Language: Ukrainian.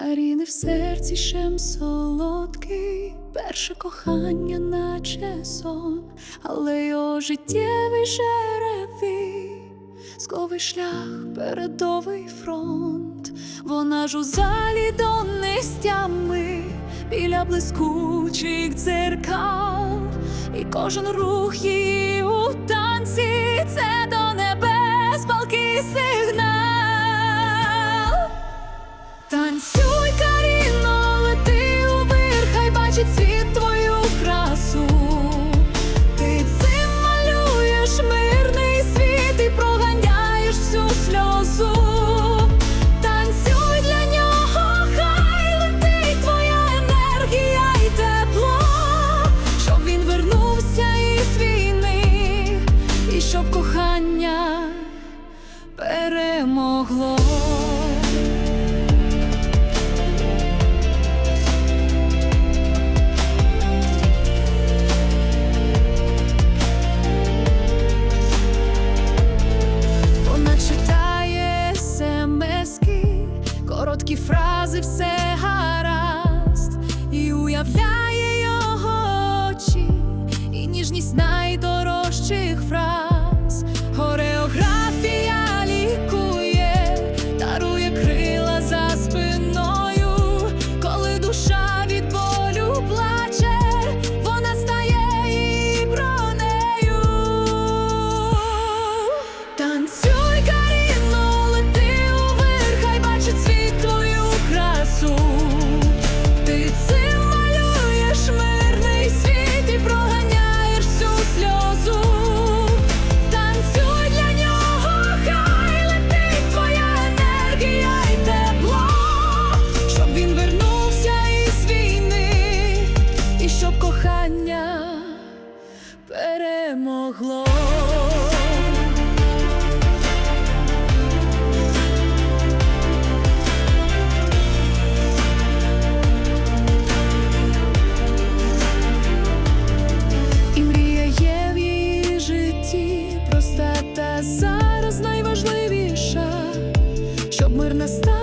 Маріни в серці щем солодкий, перше кохання, наче сон, але його життєвий жеребий, сковий шлях, передовий фронт, вона ж у залі до нестями, біля блискучих дзеркал, і кожен рух її у і уявляє мир настав.